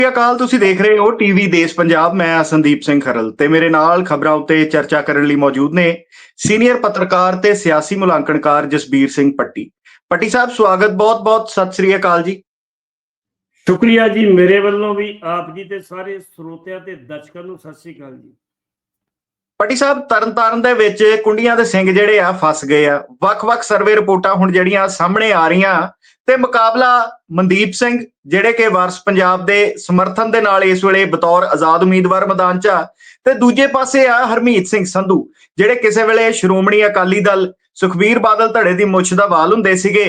ਸਤਿ ਅਕਾਲ, ਤੁਸੀਂ ਦੇਖ ਰਹੇ ਹੋ ਟੀਵੀ ਦੇਸ਼ ਪੰਜਾਬ, ਮੈਂ ਹਾਂ ਸੰਦੀਪ ਸਿੰਘ ਖਰਲ ਤੇ ਮੇਰੇ ਨਾਲ ਖਬਰਾਂ ਉੱਤੇ ਚਰਚਾ ਕਰਨ ਲਈ ਮੌਜੂਦ ਨੇ ਸੀਨੀਅਰ ਪੱਤਰਕਾਰ ਤੇ ਸਿਆਸੀ ਮੁਲਾਂਕਣਕਾਰ ਜਸਬੀਰ ਸਿੰਘ ਪੱਟੀ। ਪੱਟੀ ਸਾਹਿਬ, ਸਵਾਗਤ, ਬਹੁਤ-ਬਹੁਤ ਸਤਿ ਸ੍ਰੀ ਅਕਾਲ ਜੀ। ਸ਼ੁਕਰੀਆ ਜੀ, ਮੇਰੇ ਵੱਲੋਂ ਵੀ ਆਪ ਜੀ ਤੇ ਸਾਰੇ ਸਰੋਤਿਆਂ ਤੇ ਦਰਸ਼ਕਾਂ ਨੂੰ ਸਤਿ ਸ੍ਰੀ ਅਕਾਲ ਜੀ। ਪੱਟੀ ਸਾਹਿਬ, ਤਰਨਤਾਰਨ ਦੇ ਵਿੱਚ ਕੁੰਡੀਆਂ ਦੇ ਸਿੰਘ ਜਿਹੜੇ ਆ, ਫਸ ਗਏ ਆ। ਵੱਖ-ਵੱਖ ਸਰਵੇ ਰਿਪੋਰਟਾਂ ਹੁਣ ਜਿਹੜੀਆਂ ਸਾਹਮਣੇ ਆ ਰਹੀਆਂ ਤੇ ਮੁਕਾਬਲਾ ਮਨਦੀਪ ਸਿੰਘ, ਜਿਹੜੇ ਕਿ ਵਾਰਸ ਪੰਜਾਬ ਦੇ ਸਮਰਥਨ ਦੇ ਨਾਲ ਇਸ ਵੇਲੇ ਬਤੌਰ ਆਜ਼ਾਦ ਉਮੀਦਵਾਰ ਮੈਦਾਨ 'ਚ ਆ ਤੇ ਦੂਜੇ ਪਾਸੇ ਆ ਹਰਮੀਤ ਸਿੰਘ ਸੰਧੂ, ਜਿਹੜੇ ਕਿਸੇ ਵੇਲੇ ਸ਼੍ਰੋਮਣੀ ਅਕਾਲੀ ਦਲ ਸੁਖਬੀਰ ਬਾਦਲ ਧੜੇ ਦੀ ਮੁੱਛ ਦਾ ਵਾਲ ਹੁੰਦੇ ਸੀਗੇ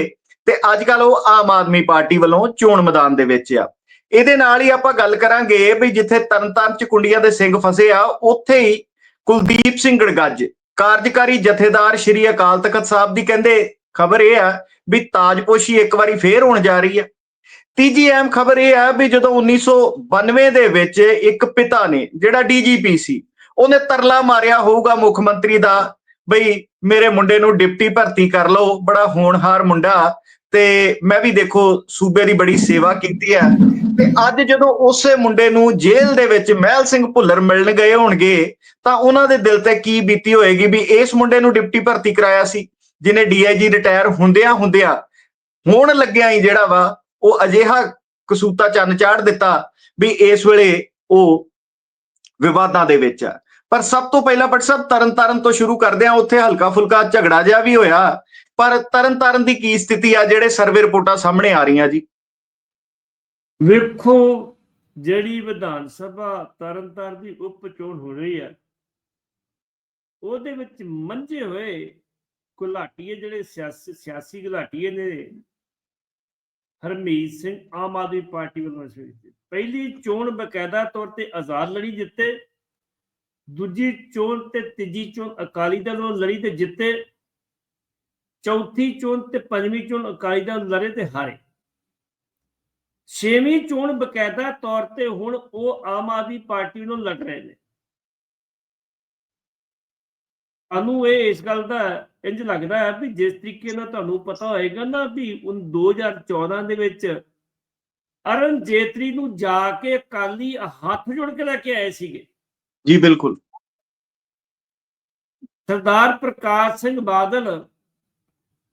ਤੇ ਅੱਜ ਕੱਲ ਉਹ ਆਮ ਆਦਮੀ ਪਾਰਟੀ ਵੱਲੋਂ ਚੋਣ ਮੈਦਾਨ ਦੇ ਵਿੱਚ ਆ। ਇਹਦੇ ਨਾਲ ਹੀ ਆਪਾਂ ਗੱਲ ਕਰਾਂਗੇ ਵੀ ਜਿੱਥੇ ਤਰਨਤਾਰਨ ਚ ਕੁੰਡੀਆਂ ਦੇ ਸਿੰਘ ਫਸੇ ਆ, ਉੱਥੇ ਹੀ ਕੁਲਦੀਪ ਸਿੰਘ ਗੜਗੱਜ, ਕਾਰਜਕਾਰੀ ਜਥੇਦਾਰ ਸ਼੍ਰੀ ਅਕਾਲ ਤਖਤ ਸਾਹਿਬ ਦੀ ਕਹਿੰਦੇ ਖਬਰ ਇਹ ਆ ਵੀ ਤਾਜਪੋਸ਼ੀ ਇੱਕ ਵਾਰੀ ਫੇਰ ਹੋਣ ਜਾ ਰਹੀ ਹੈ। ਤੀਜੀ ਅਹਿਮ ਖਬਰ ਇਹ ਆ ਵੀ ਜਦੋਂ 1992 ਦੇ ਵਿੱਚ ਇੱਕ ਪਿਤਾ ਨੇ, ਜਿਹੜਾ ਡੀਜੀਪੀ ਸੀ, ਉਹਨੇ ਤਰਲਾ ਮਾਰਿਆ ਹੋਊਗਾ ਮੁੱਖ ਮੰਤਰੀ ਦਾ, ਬਈ ਮੇਰੇ ਮੁੰਡੇ ਨੂੰ ਡਿਪਟੀ ਭਰਤੀ ਕਰ ਲਓ, ਬੜਾ ਹੋਣਹਾਰ ਮੁੰਡਾ ਤੇ ਮੈਂ ਵੀ ਦੇਖੋ ਸੂਬੇ ਦੀ ਬੜੀ ਸੇਵਾ ਕੀਤੀ ਹੈ। ਤੇ ਅੱਜ ਜਦੋਂ ਉਸੇ ਮੁੰਡੇ ਨੂੰ ਜੇਲ੍ਹ ਦੇ ਵਿੱਚ ਮਹਿਲ ਸਿੰਘ ਭੁੱਲਰ ਮਿਲਣ ਗਏ ਹੋਣਗੇ, ਤਾਂ ਉਹਨਾਂ ਦੇ ਦਿਲ ਤੇ ਕੀ ਬੀਤੀ ਹੋਏਗੀ ਵੀ ਇਸ ਮੁੰਡੇ ਨੂੰ ਡਿਪਟੀ ਭਰਤੀ ਕਰਾਇਆ ਸੀ, ਜਿਨੇ ਡੀਆਈਜੀ ਰਿਟਾਇਰ ਹੁੰਦਿਆਂ ਹੁੰਦਿਆਂ ਹੋਣ ਲੱਗਿਆ ਹੀ ਜਿਹੜਾ ਵਾ, ਉਹ ਅਜਿਹਾ ਕਸੂਤਾ ਚੰਨ ਚਾੜ ਦਿੱਤਾ ਵੀ ਇਸ ਵੇਲੇ ਉਹ ਵਿਵਾਦਾਂ ਦੇ ਵਿੱਚ ਆ। ਪਰ ਸਭ ਤੋਂ ਪਹਿਲਾਂ ਪਟ ਸਾਹਿਬ ਤਰਨ ਤਾਰਨ ਤੋਂ ਸ਼ੁਰੂ ਕਰਦੇ ਆ, ਉੱਥੇ ਹਲਕਾ ਫੁਲਕਾ ਝਗੜਾ ਜਿਹਾ ਵੀ ਹੋਇਆ। ਪਰ ਤਰਨਤਾਰਨ ਦੀ ਕੀ ਸਥਿਤੀ ਆ? ਜਿਹੜੇ ਸਰਵੇ ਰਿਪੋਰਟਾਂ ਸਾਹਮਣੇ ਆ ਰਹੀਆਂ ਜੀ। ਵੇਖੋ, ਜਿਹੜੀ ਵਿਧਾਨ ਸਭਾ ਤਰਨਤਾਰਨ ਦੀ ਉਪ ਚੋਣ ਹੋ ਰਹੀ ਹੈ ਉਹਦੇ ਵਿੱਚ ਮੰਝੇ ਹੋਏ ਗੁਲਾਟੀਏ ਜਿਹੜੇ ਸਿਆਸੀ ਸਿਆਸੀ ਗੁਲਾਟੀਏ ਨੇ, ਹਰਮੀਤ ਸਿੰਘ ਆਮ ਆਦਮੀ ਪਾਰਟੀ ਵੱਲੋਂ ਸ਼ੁਰੂ ਪਹਿਲੀ ਚੋਣ ਬਕਾਇਦਾ ਤੌਰ ਤੇ ਆਜ਼ਾਦ ਲੜੀ ਜਿੱਤੇ, ਦੂਜੀ ਚੋਣ ਤੇ ਤੀਜੀ ਚੋਣ ਅਕਾਲੀ ਦਲ ਵੱਲੋਂ ਲੜੀ ਤੇ ਜਿੱਤੇ ਚੌਥੀ ਚੋਣ ਤੇ ਪੰਜਵੀਂ ਚੋਣ ਅਕਾਲੀ ਦਲ ਲੜੇ ਤੇ ਹਾਰੇ। ਛੇਵੀਂ ਚੋਣ ਬਕਾਇਦਾ ਤੌਰ ਤੇ ਹੁਣ ਉਹ ਆਮ ਆਦਮੀ ਪਾਰਟੀ ਨੂੰ ਲੜ ਰਹੇ ਨੇ। ਅਨੂ ਇਹ ਇਸ ਗੱਲ ਦਾ ਇੰਜ ਲੱਗਦਾ ਹੈ ਵੀ ਜਿਸ ਤਰੀਕੇ ਨਾਲ ਤੁਹਾਨੂੰ ਪਤਾ ਹੋਏਗਾ ਨਾ ਵੀ ਉਹ 2014 ਦੇ ਵਿੱਚ ਅਰਨ ਜੇਤਰੀ ਨੂੰ ਜਾ ਕੇ ਅਕਾਲੀ ਹੱਥ ਜੋੜ ਕੇ ਲੈ ਕੇ ਆਏ ਸੀਗੇ। ਜੀ ਬਿਲਕੁਲ। ਸਰਦਾਰ ਪ੍ਰਕਾਸ਼ ਸਿੰਘ ਬਾਦਲ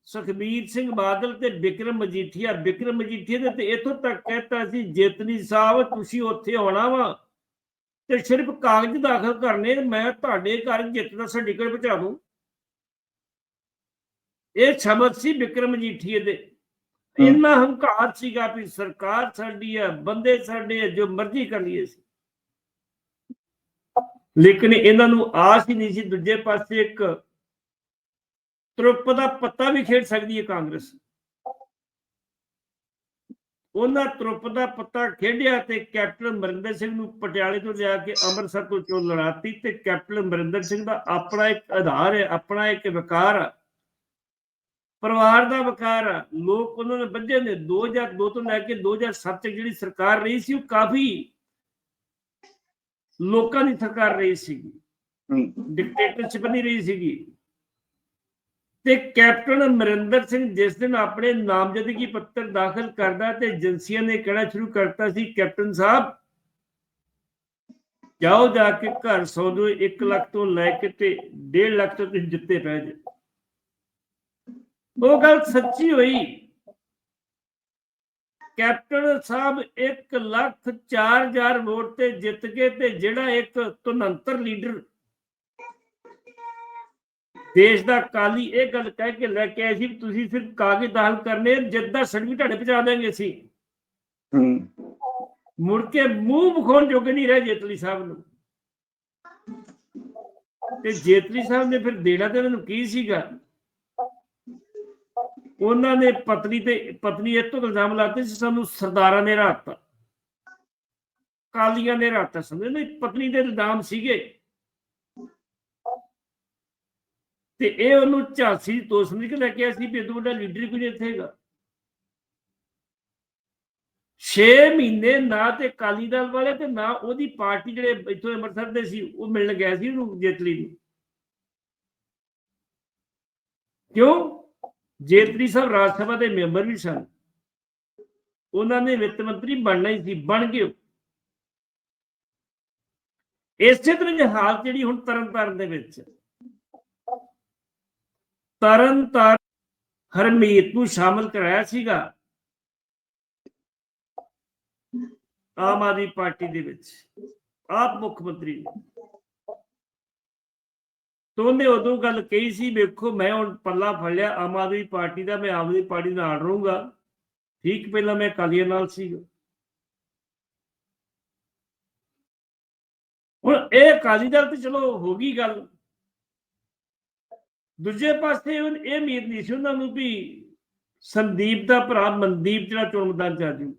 ਸੁਖਬੀਰ ਸਿੰਘ ਬਾਦਲ ਤੇ ਵਿਕਰਮ ਮਜੀਠੀਆ ਵਿਕਰਮ ਮਜੀਠੀਆ ਦੇ ਤੇ ਇਥੋਂ ਤੱਕ ਕਹਿਤਾ ਸੀ ਜੇਤਨੀ ਸਾਹਿਬ ਤੁਸੀਂ ਉੱਥੇ ਆਉਣਾ ਵਾ ਤੇ ਸਿਰਫ ਕਾਗਜ਼ ਦਾਖਲ ਕਰਨੇ ਮੈਂ ਤੁਹਾਡੇ ਘਰ ਜਿੱਤ ਦਾ ਸਰਟੀਫਿਕੇਟ ਪਹੁੰਚਾ ਦੂੰ। ਇਹ ਸ਼ਬਦ ਸੀ ਵਿਕਰਮ ਮਜੀਠੀਏ ਦੇ। ਇੰਨਾ ਹੰਕਾਰ ਸੀਗਾ ਵੀ ਸਰਕਾਰ ਸਾਡੀ ਹੈ ਬੰਦੇ ਸਾਡੇ ਆ ਜੋ ਮਰਜ਼ੀ ਕਰ ਲਈਏ ਸੀ ਲੇਕਿਨ ਇਹਨਾਂ ਨੂੰ ਆਸ ਹੀ ਨਹੀਂ ਸੀ ਦੂਜੇ ਪਾਸੇ ਇੱਕ ਤਰੁੱਪ ਦਾ ਪੱਤਾ ਵੀ ਖੇਡ ਸਕਦੀ ਹੈ ਕਾਂਗਰਸ। ਉਹਨਾਂ ਤਰੁੱਪ ਦਾ ਪੱਤਾ ਖੇਡਿਆ ਤੇ ਕੈਪਟਨ ਅਮਰਿੰਦਰ ਸਿੰਘ ਨੂੰ ਪਟਿਆਲੇ ਤੋਂ ਲਿਆ ਕੇ ਅੰਮ੍ਰਿਤਸਰ ਤੋਂ ਚੋਣ ਲੜਾਤੀ ਤੇ ਕੈਪਟਨ ਅਮਰਿੰਦਰ ਸਿੰਘ ਦਾ ਆਪਣਾ ਇੱਕ ਆਧਾਰ ਹੈ ਆਪਣਾ ਇੱਕ ਵਿਕਾਰ ਹੈ ਪਰਿਵਾਰ ਦਾ ਵਿਕਾਰ ਹੈ ਲੋਕ ਉਹਨਾਂ ਨੇ ਬੱਝੇ ਨੇ। 2002 ਤੋਂ ਲੈ ਕੇ 2007 ਤੱਕ ਜਿਹੜੀ ਸਰਕਾਰ ਰਹੀ ਸੀ ਉਹ ਕਾਫੀ ਲੋਕਾਂ ਦੀ ਸਰਕਾਰ ਰਹੀ ਸੀਗੀ। ਡਿਕਟੇਟਰਸ਼ਿਪ ਨਹੀਂ ਰਹੀ ਸੀਗੀ। ਤੇ ਕੈਪਟਨ ਅਮਰਿੰਦਰ ਸਿੰਘ ਜਿਸ ਦਿਨ ਆਪਣੇ ਨਾਮਜ਼ਦਗੀ ਪੱਤਰ ਦਾਖਲ ਕਰਦਾ ਤੇ ਏਜੰਸੀਆਂ ਨੇ ਕਹਿਣਾ ਸ਼ੁਰੂ ਕਰਤਾ ਸੀ, ਕੈਪਟਨ ਸਾਹਿਬ, ਜਾਓ ਜਾ ਕੇ ਘਰ ਸੌ ਦੋ 1 ਲੱਖ ਤੋਂ ਲੈ ਕੇ ਤੇ 1.5 ਲੱਖ ਤੋਂ ਤੁਸੀਂ ਜਿੱਤੇ ਪੈ ਜੇ ਉਹ ਗੱਲ ਸੱਚੀ ਹੋਈ। ਕੈਪਟਨ ਸਾਹਿਬ 1 ਲੱਖ 4000 ਵੋਟ ਤੇ ਜਿੱਤ ਗਏ ਤੇ ਜਿਹੜਾ ਇੱਕ ਤੁਨੰਤਰ ਲੀਡਰ ਦੇਸ਼ ਦਾ ਕਾਲੀ ਇਹ ਗੱਲ ਕਹਿ ਕੇ ਲੈ ਕੇ ਆਏ ਸੀ ਤੁਸੀਂ ਸਿਰਫ ਕਾਗਜ਼ ਦਾਖਲ ਕਰਨੇ ਜਿੱਤ ਦਾ ਸਰਟੀਫਿਕੇਟ ਤੁਹਾਡੇ ਪਹੁੰਚਾ ਦੇਣਗੇ ਸੀ ਮੁੜ ਕੇ ਮੂੰਹ ਵਿਖਾਉਣ ਜੋਗੇ ਨਹੀਂ ਰਹੇ ਜੇਤਲੀ ਸਾਹਿਬ ਨੂੰ। ਤੇ ਜੇਤਲੀ ਸਾਹਿਬ ਨੇ ਫਿਰ ਦੇਣਾ ਤੇ ਉਹਨਾਂ ਨੂੰ ਕੀ ਸੀਗਾ? ਉਹਨਾਂ ਨੇ ਪਤਨੀ ਤੇ ਪਤਨੀ ਇਹ ਤੋਂ ਇਲਜ਼ਾਮ ਲਾਤੇ ਸੀ ਸਾਨੂੰ ਸਰਦਾਰਾਂ ਨੇ ਰਾਤਾ ਕਾਲੀਆਂ ਨੇ ਰਾਤਾ ਸਮਝਦੇ ਨਹੀਂ ਪਤਨੀ ਦੇ ਇਲਜ਼ਾਮ ਸੀਗੇ। ਤੇ ਇਹ ਉਹਨੂੰ ਝਾਂਸੀ ਤੋਂ ਸਮਝ ਕੇ ਲੈ ਕੇ ਆਇਆ ਵੀ ਇਦੋਂ ਵੱਡਾ ਲੀਡਰ ਕੋਈ ਨਹੀਂ 6 ਮਹੀਨੇ ਨਾ ਤੇ ਕਾਲੀ ਦਲ ਵਾਲੇ ਤੇ ਨਾ ਉਹਦੀ ਪਾਰਟੀ ਜਿਹੜੇ ਇੱਥੋਂ ਅੰਮ੍ਰਿਤਸਰ ਦੇ ਸੀ, ਉਹ ਮਿਲਣ ਗਿਆ ਸੀ ਉਹਨੂੰ ਜੇਤਲੀ ਨੂੰ। ਕਿਉਂ? ਜੇਤਲੀ ਸਾਹਿਬ ਰਾਜ ਸਭਾ ਦੇ ਮੈਂਬਰ ਵੀ ਸਨ। ਉਹਨਾਂ ਨੇ ਵਿੱਤ ਮੰਤਰੀ ਬਣਨਾ ਹੀ ਸੀ, ਬਣ ਗਏ ਇਸੇ ਤਰ੍ਹਾਂ ਦੀ ਹਾਲਤ ਜਿਹੜੀ ਹੁਣ ਤਰਨਤਾਰਨ ਦੇ ਵਿੱਚ ਹੈ। ਤਰਨਤਾਰਨ ਹਰਮੀਤ ਨੂੰ ਸ਼ਾਮਲ ਕਰਾਇਆ ਸੀਗਾ। ਆਮ ਆਦਮੀ ਪਾਰਟੀ ਦੇ ਵਿੱਚ। ਆਪ ਮੁੱਖ ਮੰਤਰੀ ਨੇ। ਤੋਂ ਉਦੋਂ ਗੱਲ ਕਹੀ ਸੀ, ਵੇਖੋ ਮੈਂ ਹੁਣ ਪੱਲਾ ਫੜ ਲਿਆ, ਆਮ ਆਦਮੀ ਪਾਰਟੀ ਦਾ, ਮੈਂ ਆਮ ਆਦਮੀ ਪਾਰਟੀ ਨਾਲ ਰਹੂੰਗਾ। ਠੀਕ ਪਹਿਲਾਂ ਮੈਂ ਅਕਾਲੀਆਂ ਨਾਲ ਸੀਗਾ। ਹੁਣ ਇਹ ਅਕਾਲੀ ਦਲ ਤੇ ਚਲੋ ਹੋ ਗਈ ਗੱਲ। ਦੂਜੇ ਪਾਸੇ ਹੁਣ ਇਹ ਉਮੀਦ ਨਹੀਂ ਸੀ ਉਹਨਾਂ ਨੂੰ ਵੀ ਸੰਦੀਪ ਦਾ ਭਰਾ ਮਨਦੀਪ ਜਿਹੜਾ ਚੋਣ ਮੈਦਾਨ ਚ ਆ ਜੂ।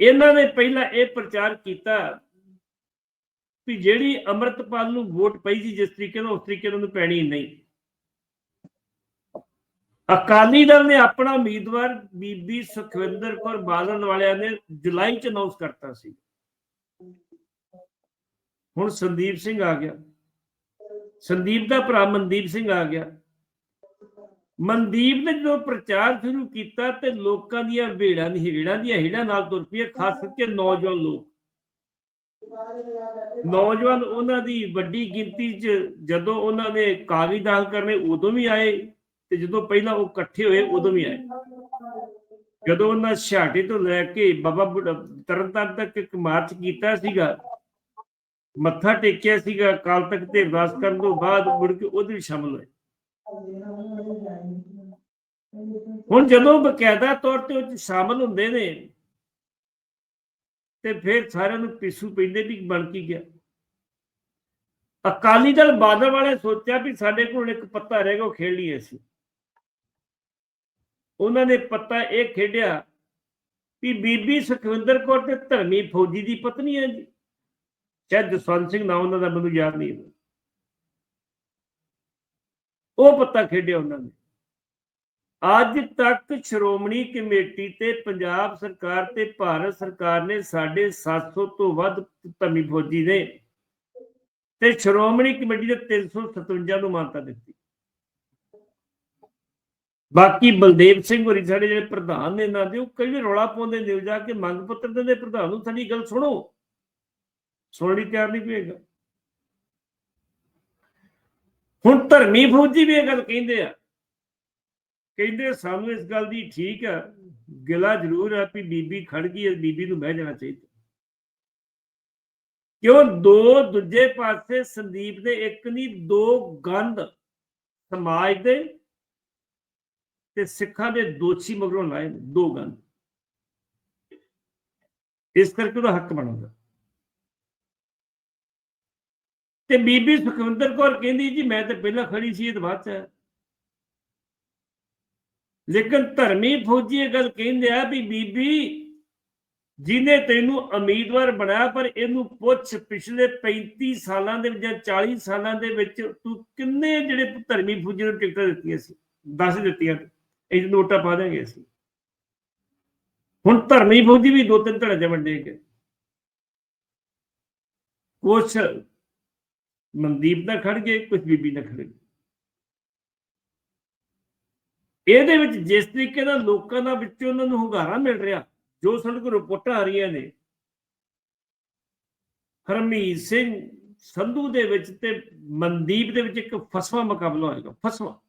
ਇਹਨਾਂ ਨੇ ਪਹਿਲਾਂ ਇਹ ਪ੍ਰਚਾਰ ਕੀਤਾ ਵੀ ਜਿਹੜੀ ਅੰਮ੍ਰਿਤਪਾਲ ਨੂੰ ਵੋਟ ਪਈ ਸੀ ਜਿਸ ਤਰੀਕੇ ਨਾਲ, ਉਸ ਤਰੀਕੇ ਨਾਲ ਉਹਨੂੰ ਪੈਣੀ ਨਹੀਂ। ਅਕਾਲੀ ਦਲ ਨੇ ਆਪਣਾ ਉਮੀਦਵਾਰ ਬੀਬੀ ਸੁਖਵਿੰਦਰ ਕੌਰ ਬਾਦਲ ਵਾਲਿਆਂ ਨੇ ਜੁਲਾਈ ਚ ਅਨਾਉਂਸ ਕਰਤਾ ਸੀ। ਹੁਣ ਸੰਦੀਪ ਸਿੰਘ ਆ ਗਿਆ। ਸੰਦੀਪ ਦਾ ਭਰਾ ਮਨਦੀਪ ਸਿੰਘ ਆ ਗਿਆ। ਮਨਦੀਪ ਨੇ ਜਦੋਂ ਪ੍ਰਚਾਰ ਸ਼ੁਰੂ ਕੀਤਾ ਤੇ ਲੋਕਾਂ ਦੀਆਂ ਭੇੜਾਂ ਦੀ ਹੇੜਾਂ ਦੀਆਂ ਹੇੜਾਂ ਨਾਲ ਤੁਰ ਪਈ ਖਾਸ ਕਰਕੇ ਨੌਜਵਾਨ ਲੋਕ। ਨੌਜਵਾਨ ਉਹਨਾਂ ਦੀ ਵੱਡੀ ਗਿਣਤੀ 'ਚ ਜਦੋਂ ਉਹਨਾਂ ਨੇ ਕਾਗਜ਼ ਦਾਖਲ ਕਰਨੇ ਉਦੋਂ ਵੀ ਆਏ ਤੇ ਜਦੋਂ ਪਹਿਲਾਂ ਉਹ ਇਕੱਠੇ ਹੋਏ ਉਦੋਂ ਵੀ ਆਏ। ਜਦੋਂ ਉਹਨਾਂ ਛਾਟੇ ਤੋਂ ਲੈ ਕੇ ਬਾਬਾ ਬੁੱਢਾ- ਤਰਨਤਾਰਨ ਤੱਕ ਇੱਕ ਮਾਰਚ ਕੀਤਾ ਸੀਗਾ ਮੱਥਾ ਟੇਕਿਆ ਸੀਗਾ ਕਾਲ ਤੱਕ ਤੇ ਅਰਦਾਸ ਕਰਨ ਤੋਂ ਬਾਅਦ ਮੁੜ ਕੇ ਉਹਦੇ ਵਿੱਚ ਸ਼ਾਮਲ ਹੋਏ। ਹੁਣ ਜਦੋਂ ਬਕਾਇਦਾ ਤੌਰ ਤੇ ਉਹ ਸ਼ਾਮਲ ਹੁੰਦੇ ਨੇ, ਤੇ ਫਿਰ ਸਾਰਿਆਂ ਨੂੰ ਪਿੱਛੂ ਪੈਂਦੇ ਵੀ ਬਣ ਕੀ ਗਿਆ। ਅਕਾਲੀ ਦਲ ਬਾਦਲ ਵਾਲੇ ਸੋਚਿਆ ਵੀ ਸਾਡੇ ਕੋਲ ਇੱਕ ਪੱਤਾ ਰਹੇਗਾ ਉਹ ਖੇਡ ਲਈਏ ਸੀ ਉਹਨਾਂ ਨੇ ਪੱਤਾ ਇਹ ਖੇਡਿਆ ਵੀ ਬੀਬੀ ਸੁਖਵਿੰਦਰ ਕੌਰ ਤੇ ਧਰਮੀ ਫੌਜੀ ਦੀ ਪਤਨੀ ਹੈ ਜੀ। ਸ਼ਾਇਦ ਜਸਵੰਤ ਸਿੰਘ ਨਾਮ ਉਹਨਾਂ ਦਾ ਮੈਨੂੰ ਯਾਦ ਨਹੀਂ ਉਹ ਪੱਤਾ ਖੇਡਿਆ ਉਹਨਾਂ ਨੇ। ਅੱਜ ਤੱਕ ਸ਼੍ਰੋਮਣੀ ਕਮੇਟੀ ਤੇ ਪੰਜਾਬ ਸਰਕਾਰ ਤੇ ਭਾਰਤ ਸਰਕਾਰ ਨੇ ਸਾਡੇ 700 ਤੋਂ ਵੱਧ ਧਰਮੀ ਫੌਜੀ ਨੇ ਤੇ ਸ਼੍ਰੋਮਣੀ ਕਮੇਟੀ ਦੇ 357 ਨੂੰ ਮਾਨਤਾ ਦਿੱਤੀ। ਬਾਕੀ ਬਲਦੇਵ ਸਿੰਘ ਹੋਰੀ ਸਾਡੇ ਜਿਹੜੇ ਪ੍ਰਧਾਨ ਨੇ ਇਹਨਾਂ ਦੇ, ਉਹ ਕਈ ਵਾਰ ਰੌਲਾ ਪਾਉਂਦੇ ਨੇ, ਜਾ ਕੇ ਮੰਗ ਪੱਤਰ ਦਿੰਦੇ, ਪ੍ਰਧਾਨ ਨੂੰ ਸਾਡੀ ਗੱਲ ਸੁਣੋ। ਸੁਣਨ ਲਈ ਤਿਆਰ ਨਹੀਂ ਪਏਗਾ ਹੁਣ ਧਰਮੀ ਫੌਜੀ ਵੀ ਇਹ ਗੱਲ ਕਹਿੰਦੇ ਆ। ਕਹਿੰਦੇ ਸਾਨੂੰ ਇਸ ਗੱਲ ਦੀ ਠੀਕ ਆ ਗਿਲਾ ਜ਼ਰੂਰ ਆ ਵੀ ਬੀਬੀ ਖੜ ਗਈ ਹੈ ਬੀਬੀ ਨੂੰ ਬਹਿ ਜਾਣਾ ਚਾਹੀਦਾ। ਕਿਉਂ ਦੋ ਦੂਜੇ ਪਾਸੇ ਸੰਦੀਪ ਦੇ ਇੱਕ ਨਹੀਂ ਦੋ ਗੰਦ ਸਮਾਜ ਦੇ ਤੇ ਸਿੱਖਾਂ ਦੇ ਦੋਸ਼ੀ ਮਗਰੋਂ ਲਾਏ ਨੇ, ਦੋ ਗੰਦ ਇਸ ਕਰਕੇ ਉਹਦਾ ਹੱਕ ਬਣਦਾ ਤੇ ਬੀਬੀ ਸੁਖਵਿੰਦਰ ਕੌਰ ਕਹਿੰਦੀ ਜੀ, ਮੈਂ ਤਾਂ ਪਹਿਲਾਂ ਖੜੀ ਸੀ ਇਹ ਤਾਂ ਬਾਅਦ ਚ। ਲੇਕਿਨ ਧਰਮੀ ਫੌਜੀ ਇਹ ਗੱਲ ਕਹਿੰਦੇ ਆ ਵੀ ਬੀਬੀ, ਜਿਹਨੇ ਤੈਨੂੰ ਉਮੀਦਵਾਰ ਬਣਾਇਆ, ਪਰ ਇਹਨੂੰ ਪੁੱਛ, ਪਿਛਲੇ 35 ਸਾਲਾਂ ਦੇ ਵਿੱਚ ਜਾਂ 40 ਸਾਲਾਂ ਦੇ ਵਿੱਚ ਤੂੰ ਕਿੰਨੇ ਜਿਹੜੇ ਧਰਮੀ ਫੌਜੀ ਨੂੰ ਟਿਕਟਾਂ ਦਿੱਤੀਆਂ ਸੀ? ਦੱਸ ਦਿੱਤੀਆਂ। ਇਹ ਨੋਟਾਂ ਪਾ ਦੇਂਗੇ ਅਸੀਂ। ਹੁਣ ਧਰਮੀ ਫੌਜੀ ਵੀ ਦੋ ਤਿੰਨ ਧੜੇ ਦੇ ਵੰਡੇ ਗਏ ਕੁਛ ਮਨਦੀਪ ਦਾ ਖੜ ਗਏ ਕੁਝ ਬੀਬੀ ਨਾਲ ਖੜ। ਗਏ ਇਹਦੇ ਵਿੱਚ ਜਿਸ ਤਰੀਕੇ ਨਾਲ ਲੋਕਾਂ ਦਾ ਵਿੱਚੋਂ ਉਹਨਾਂ ਨੂੰ ਹੁੰਗਾਰਾ ਮਿਲ ਰਿਹਾ, ਜੋ ਸਾਡੇ ਕੋਲ ਰਿਪੋਰਟਾਂ ਆ ਰਹੀਆਂ ਨੇ, ਹਰਮੀਤ ਸਿੰਘ ਸੰਧੂ ਦੇ ਵਿੱਚ ਤੇ ਮਨਦੀਪ ਦੇ ਵਿੱਚ ਇੱਕ ਫਸਵਾ ਮੁਕਾਬਲਾ ਹੋਏਗਾ, ਫਸਵਾ।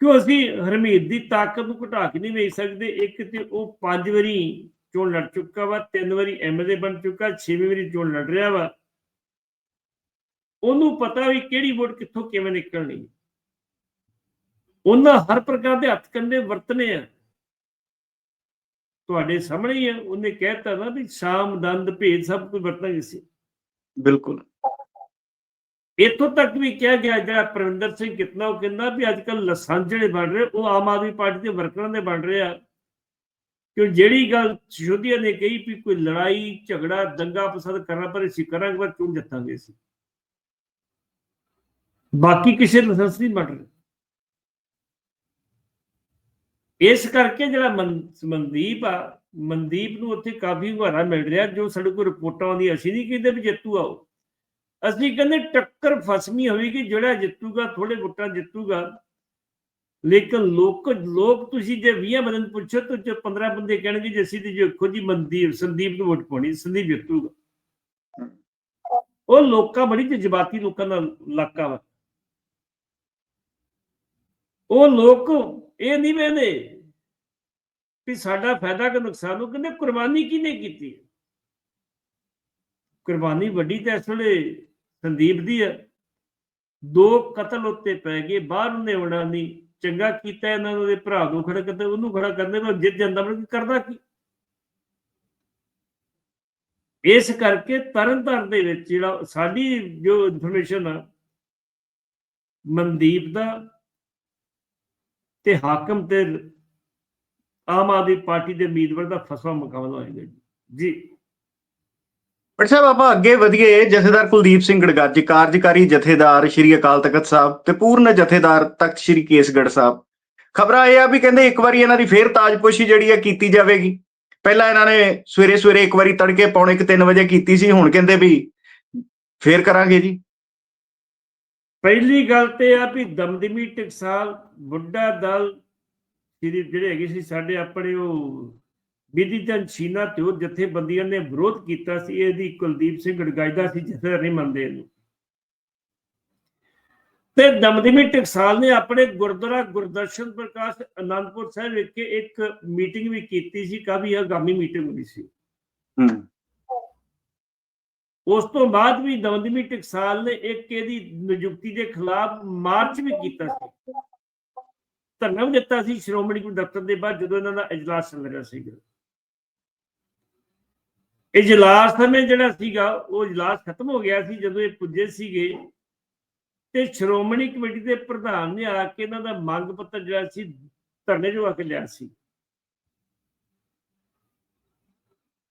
ਕਿਉਂ ਅਸੀਂ ਹਰਮੀਤ ਦੀ ਤਾਕਤ ਨੂੰ ਘਟਾ ਕੇ ਨਹੀਂ ਵੇਚ ਸਕਦੇ? ਇੱਕ ਤੇ ਉਹ ਪੰਜ ਵਾਰੀ ਚੋਣ ਲੜ ਚੁੱਕਾ ਵਾ, ਤਿੰਨ ਵਾਰੀ ਐਮਐਲਏ ਬਣ ਚੁੱਕਾ, ਛੇਵੀਂ ਵਾਰੀ ਚੋਣ ਲੜ ਰਿਹਾ ਵਾ। ਉਹਨੂੰ ਪਤਾ ਵੀ ਕਿਹੜੀ ਵੋਟ ਕਿੱਥੋਂ ਕਿਵੇਂ ਨਿਕਲਣੀ ਹੈ। ਉਹਨਾਂ ਹਰ ਪ੍ਰਕਾਰ ਦੇ ਹੱਥ ਕੰਡੇ ਵਰਤਨੇ ਆ। ਤੁਹਾਡੇ ਸਾਹਮਣੇ ਹੀ ਆ ਉਹਨੇ ਕਹਿਤਾ ਨਾ ਵੀ ਸ਼ਾਮ ਦੰਦ ਭੇਦ ਸਭ ਕੁਝ ਵਰਤਾਂਗੇ ਸੀ ਬਿਲਕੁਲ। ਇੱਥੋਂ ਤੱਕ ਵੀ ਕਿਹਾ ਗਿਆ ਜਿਹੜਾ ਪ੍ਰਵਿੰਦਰ ਸਿੰਘ ਕਿਤਨਾ ਉਹ ਕਹਿੰਦਾ ਵੀ ਅੱਜ ਕੱਲ ਲਸੰਜ ਜਿਹੜੇ ਬਣ ਰਹੇ ਉਹ ਆਮ ਆਦਮੀ ਪਾਰਟੀ ਦੇ ਵਰਕਰਾਂ ਦੇ ਬਣ ਰਹੇ ਆ। ਕਿ ਜਿਹੜੀ ਗੱਲ ਸਿਸ਼ੋਦੀਆ ਨੇ ਕਹੀ ਵੀ ਕੋਈ ਲੜਾਈ ਝਗੜਾ ਦੰਗਾ ਫਸਾਦ ਕਰਨਾ ਪਰ ਅਸੀਂ ਕਰਾਂਗੇ ਪਰ ਚੁਣ ਜਿੱਤਾਂਗੇ ਅਸੀਂ? ਬਾਕੀ ਕਿਸੇ ਲਾਇਸੈਂਸ ਨਹੀਂ ਬਣ ਰਹੇ। ਇਸ ਕਰਕੇ ਜਿਹੜਾ ਮਨਦੀਪ ਆ, ਮਨਦੀਪ ਨੂੰ ਉੱਥੇ ਕਾਫੀ ਹੁਆਰਾ ਮਿਲ ਰਿਹਾ ਜੋ ਸਾਡੇ ਕੋਲ ਰਿਪੋਰਟਾਂ ਆਉਂਦੀਆਂ। ਅਸੀਂ ਨਹੀਂ ਕਹਿੰਦੇ ਵੀ ਜੇਤੂ ਆਓ। ਅਸੀਂ ਕਹਿੰਦੇ ਟੱਕਰ ਫਸਮੀ ਹੋਵੇਗੀ, ਜਿਹੜਾ ਜਿੱਤੂਗਾ ਥੋੜੇ ਵੋਟਾਂ ਜਿੱਤੂਗਾ। ਲੇਕਿਨ ਲੋਕ ਲੋਕ ਤੁਸੀਂ ਜੇ 20 ਬੰਦੇ ਨੂੰ ਪੁੱਛੋ ਤਾਂ ਜੇ 15 ਬੰਦੇ ਕਹਿਣਗੇ ਜੇ ਅਸੀਂ ਤੇ ਜੋ ਖੁਦ ਹੀ ਮਨਦੀਪ, ਸੰਦੀਪ ਨੂੰ ਵੋਟ ਪਾਉਣੀ, ਸੰਦੀਪ ਜਿੱਤੂਗਾ। ਉਹ ਲੋਕਾਂ ਬੜੀ ਜਜ਼ਬਾਤੀ ਲੋਕਾਂ ਦਾ ਇਲਾਕਾ ਵਾ। ਉਹ ਲੋਕ ਇਹ ਨਹੀਂ ਵੇਂਦੇ ਵੀ ਸਾਡਾ ਫਾਇਦਾ ਕਿ ਨੁਕਸਾਨ ਉਹ ਕਹਿੰਦੇ ਕੁਰਬਾਨੀ ਕਿਹਨੇ ਕੀਤੀ? ਕੁਰਬਾਨੀ ਵੱਡੀ ਤਾਂ ਇਸ ਵੇਲੇ ਸੰਦੀਪ ਦੀ ਹੈ ਦੋ ਕਤਲ ਉੱਤੇ ਪੈ ਗਏ, ਬਾਹਰ ਉਹਨੇ ਆਉਣਾ ਨਹੀਂ। ਚੰਗਾ ਕੀਤਾ ਇਹਨਾਂ ਨੂੰ, ਉਹਦੇ ਭਰਾ ਨੂੰ ਖੜਾ ਕਰਦੇ, ਉਹਨੂੰ ਖੜਾ ਕਰਦੇ ਉਹ ਜਿੱਤ ਜਾਂਦਾ, ਮਤਲਬ ਕਿ ਕਰਦਾ ਕੀ? ਇਸ ਕਰਕੇ ਤਰਨਤਾਰਨ ਦੇ ਵਿੱਚ ਜਿਹੜਾ ਸਾਡੀ ਜੋ ਇਨਫੋਰਮੇਸ਼ਨ ਆ, ਮਨਦੀਪ ਦਾ ਤੇ ਹਾਕਮ ਤੇ ਆਮ ਆਦਮੀ ਪਾਰਟੀ ਦੇ ਉਮੀਦਵਾਰ ਦਾ ਫਸਵਾ ਮੁਕਾਬਲਾ ਹੋਏਗਾ ਜੀ। ਪਰ ਸਾਹਿਬ, ਆਪਾਂ ਅੱਗੇ ਵਧੀਏ, ਜਥੇਦਾਰ ਕੁਲਦੀਪ ਸਿੰਘ ਗੜਗੱਜ ਕਾਰਜਕਾਰੀ ਜਥੇਦਾਰ ਸ਼੍ਰੀ ਅਕਾਲ ਤਖਤ ਸਾਹਿਬ ਤੇ ਪੂਰਨ ਜਥੇਦਾਰ ਤਖਤ ਸ਼੍ਰੀ ਕੇਸਗੜ੍ਹ ਸਾਹਿਬ। ਖਬਰਾਂ ਇਹ ਆ ਵੀ ਕਹਿੰਦੇ ਇੱਕ ਵਾਰੀ ਇਹਨਾਂ ਦੀ ਫੇਰ ਤਾਜਪੋਸ਼ੀ ਜਿਹੜੀ ਆ ਕੀਤੀ ਜਾਵੇਗੀ। ਪਹਿਲਾਂ ਇਹਨਾਂ ਨੇ ਸਵੇਰੇ ਸਵੇਰੇ ਇੱਕ ਵਾਰੀ ਤੜਕੇ ਪੌਣੇ 3 ਵਜੇ ਕੀਤੀ ਸੀ, ਹੁਣ ਕਹਿੰਦੇ ਵੀ ਫੇਰ ਕਰਾਂਗੇ ਜੀ। ਪਹਿਲੀ ਗੱਲ ਤੇ ਆ ਵੀ ਦਮਦਮੀ ਟਕਸਾਲ ਬੁੱਢਾ ਦਲ ਜਿਹੜੀ ਜਿਹੜੇ ਹੈਗੇ ਸੀ, ਸਾਡੇ ਆਪਣੇ ਉਹ ਵਿਧੀ ਛੀਨਾ ਤੇ ਉਹ ਜਥੇਬੰਦੀਆਂ ਨੇ ਵਿਰੋਧ ਕੀਤਾ ਸੀ, ਇਹਦੀ ਕੁਲਦੀਪ ਸਿੰਘ ਗੜਗਾਇਦਾ ਸੀ ਜਥੇਦਾਰ ਨਹੀਂ ਮੰਨਦੇ ਇਹਨੂੰ। ਤੇ ਦਮਦਮੀ ਟਕਸਾਲ ਨੇ ਆਪਣੇ ਗੁਰਦੁਆਰਾ ਗੁਰਦਰਸ਼ਨ ਪ੍ਰਕਾਸ਼ ਅਨੰਦਪੁਰ ਸਾਹਿਬ ਵਿਖੇ ਇੱਕ ਮੀਟਿੰਗ ਵੀ ਕੀਤੀ ਸੀ, ਕਾਫੀ ਆਗਾਮੀ ਮੀਟਿੰਗ ਹੋਈ ਸੀ। ਹੂੰ। ਉਸ ਤੋਂ ਬਾਅਦ ਵੀ ਦਮਦਮੀ ਟਕਸਾਲ ਨੇ ਇੱਕ ਇਹਦੀ ਨਿਯੁਕਤੀ ਦੇ ਖਿਲਾਫ ਮਾਰਚ ਵੀ ਕੀਤਾ ਸੀ। ਧਰਨਾ ਵੀ ਦਿੱਤਾ ਸੀ ਸ਼੍ਰੋਮਣੀ ਗੁਰੂ ਦਫ਼ਤਰ ਦੇ ਬਾਅਦ ਜਦੋਂ ਇਹਨਾਂ ਦਾ ਇਜਲਾਸ ਚੱਲ ਰਿਹਾ ਸੀਗਾ। ਇਜਲਾਸ ਸਮੇਂ ਜਿਹੜਾ ਸੀਗਾ, ਉਹ ਇਜਲਾਸ ਖਤਮ ਹੋ ਗਿਆ ਸੀ ਜਦੋਂ ਇਹ ਪੁੱਜੇ ਸੀਗੇ ਤੇ ਸ਼੍ਰੋਮਣੀ ਕਮੇਟੀ ਦੇ ਪ੍ਰਧਾਨ ਨੇ ਆ ਕੇ ਇਹਨਾਂ ਦਾ ਮੰਗ ਪੱਤਰ ਜਿਹੜਾ ਸੀ, ਧਰਨੇ ਜੋ ਆ ਕੇ ਲਿਆ ਸੀ।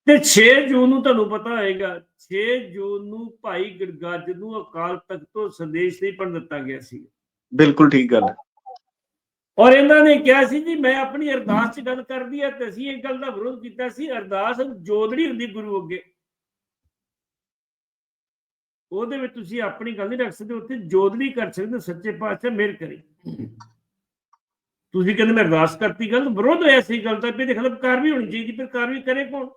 ਤੇ 6 ਜੂਨ ਨੂੰ ਤੁਹਾਨੂੰ ਪਤਾ ਹੋਏਗਾ 6 ਜੂਨ ਨੂੰ ਭਾਈ ਗੜਗੱਜ ਨੂੰ ਅਕਾਲ ਤਖਤ ਤੋਂ ਸੰਦੇਸ਼ ਨਹੀਂ ਪੜ੍ਹ ਦਿੱਤਾ ਗਿਆ ਸੀ। ਬਿਲਕੁਲ ਠੀਕ ਗੱਲ ਹੈ। ਔਰ ਇਹਨਾਂ ਨੇ ਕਿਹਾ ਸੀ ਜੀ ਮੈਂ ਆਪਣੀ ਅਰਦਾਸ 'ਚ ਗੱਲ ਕਰਦੀ ਆ ਤੇ ਅਸੀਂ ਇਹ ਗੱਲ ਦਾ ਵਿਰੋਧ ਕੀਤਾ ਸੀ ਅਰਦਾਸ ਜੋਦੜੀ ਹੁੰਦੀ ਗੁਰੂ ਅੱਗੇ। ਉਹਦੇ ਵਿੱਚ ਤੁਸੀਂ ਆਪਣੀ ਗੱਲ ਨਹੀਂ ਰੱਖ ਸਕਦੇ ਉੱਥੇ ਜੋਦੜੀ ਕਰ ਸਕਦੇ ਸੱਚੇ ਪਾਤਸ਼ਾਹ ਮਿਹਰ ਕਰੇ। ਤੁਸੀਂ ਕਹਿੰਦੇ ਮੈਂ ਅਰਦਾਸ ਕਰਤੀ ਗੱਲ ਵਿਰੋਧ ਹੋਇਆ ਸੀ ਗੱਲ ਦਾ ਵੀ ਇਹਦੇ ਖਿਲਾਫ ਕਾਰਵਾਈ ਹੋਣੀ ਚਾਹੀਦੀ ਪਰ ਕਾਰਵਾਈ ਕਰੇ ਕੌਣ?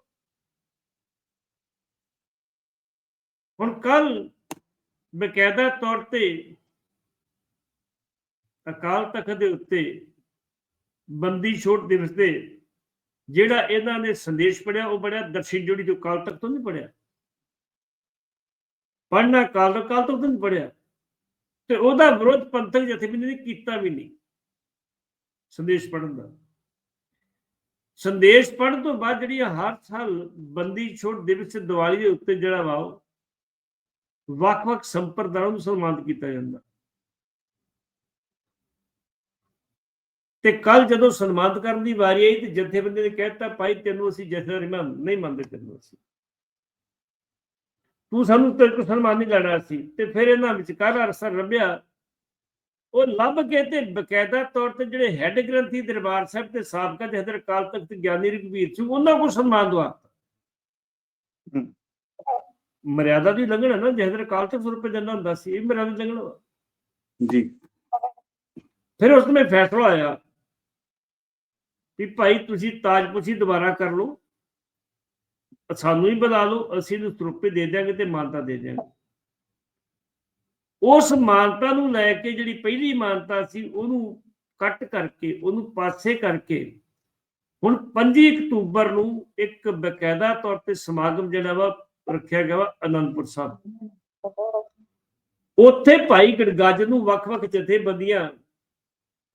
ਹੁਣ ਕੱਲ ਬਕਾਇਦਾ ਤੌਰ ਤੇ ਅਕਾਲ ਤਖਤ ਦੇ ਉੱਤੇ ਬੰਦੀ ਛੋੜ ਦਿਵਸ ਦੇ ਜਿਹੜਾ ਇਹਨਾਂ ਨੇ ਸੰਦੇਸ਼ ਪੜਿਆ ਉਹ ਬੜਿਆ ਦਰਸ਼ਨ ਜੋੜੀ ਜੋ ਅਕਾਲ ਤਖਤ ਤੋਂ ਨਹੀਂ ਪੜਿਆ ਪੜਨਾ ਅਕਾਲ ਅਕਾਲ ਤਖਤ ਤੋਂ ਨਹੀਂ ਪੜਿਆ ਤੇ ਉਹਦਾ ਵਿਰੋਧ ਪੰਥਕ ਜਥੇਬੰਦੀ ਨੇ ਕੀਤਾ ਵੀ ਨਹੀਂ ਸੰਦੇਸ਼ ਪੜਨ ਦਾ। ਸੰਦੇਸ਼ ਪੜਨ ਤੋਂ ਬਾਅਦ ਜਿਹੜੀ ਇਹ ਹਰ ਸਾਲ ਬੰਦੀ ਛੋੜ ਦਿਵਸ ਦੀਵਾਲੀ ਦੇ ਉੱਤੇ ਜਿਹੜਾ ਵਾ ਉਹ ਵੱਖ-ਵੱਖ ਸੰਪਰਦਾਇਆਂ ਨੂੰ ਸਨਮਾਨਿਤ ਕੀਤਾ ਜਾਂਦਾ। ਤੇ ਕੱਲ ਜਦੋਂ ਸਨਮਾਨਿਤ ਕਰਨ ਦੀ ਵਾਰੀ ਆਈ ਤੇ ਜਥੇਬੰਦੀ ਨੇ ਕਹਿਤਾ ਭਾਈ, ਤੈਨੂੰ ਅਸੀਂ ਜਥੇਦਾਰ ਨਹੀਂ ਮੰਨਦੇ ਤੈਨੂੰ ਅਸੀਂ। ਤੂੰ ਸਾਨੂੰ ਤੇਰੇ ਕੋਲ ਸਨਮਾਨ ਨਹੀਂ ਲੈਣਾ ਸੀ। ਤੇ ਫਿਰ ਇਹਨਾਂ ਵਿਚਕਾਰ ਅਰਸਾ ਲੱਭਿਆ। ਉਹ ਲੱਭ ਕੇ ਤੇ ਬਕਾਇਦਾ ਤੌਰ ਤੇ ਜਿਹੜੇ ਹੈੱਡ ਗ੍ਰੰਥੀ ਦਰਬਾਰ ਸਾਹਿਬ ਤੇ ਸਾਬਕਾ ਜਥੇਦਾਰ ਕਾਲ ਤਖਤ ਗਿਆਨੀ ਰਘਵੀਰ ਸਿੰਘ, ਉਹਨਾਂ ਕੋਲ ਸਨਮਾਨ ਦਵਾਤਾ ਮਰਿਆਦਾ ਦੀ ਲੰਘਣਾ ਨਾ ਜਥੇਦਾਰ ਕਾਲ ਤਖਤ ਰੁਪਏ ਜਾਂਦਾ ਹੁੰਦਾ ਸੀ ਇਹ ਮਰਿਆਦਾ ਦੀ ਲੰਘਣਾ। ਜੀ ਫਿਰ ਉਸ ਨੇ ਫੈਸਲਾ ਆਇਆ ਵੀ ਭਾਈ ਤੁਸੀਂ ਤਾਜਪੁਸ਼ੀ ਦੁਬਾਰਾ ਕਰ ਲਓ ਸਾਨੂੰ ਹੀ ਬੁਲਾ ਲਓ ਅਸੀਂ ਨੂੰ ਸਰੂਪੇ ਦੇ ਦਿਆਂਗੇ ਤੇ ਮਾਨਤਾ ਦੇ ਦਿਆਂਗੇ ਉਸ ਮਾਨਤਾ ਨੂੰ ਲੈ ਕੇ ਜਿਹੜੀ ਪਹਿਲੀ ਮਾਨਤਾ ਸੀ ਉਹਨੂੰ ਕੱਟ ਕਰਕੇ ਉਹਨੂੰ ਪਾਸੇ ਕਰਕੇ ਹੁਣ 25 ਅਕਤੂਬਰ ਨੂੰ ਇੱਕ ਬਕਾਇਦਾ ਤੌਰ ਤੇ ਸਮਾਗਮ ਜਿਹੜਾ ਵਾ ਰੱਖਿਆ ਗਿਆ ਵਾ ਅਨੰਦਪੁਰ ਸਾਹਿਬ। ਉੱਥੇ ਭਾਈ ਗੜਗੱਜ ਨੂੰ ਵੱਖ-ਵੱਖ ਜਥੇਬੰਦੀਆਂ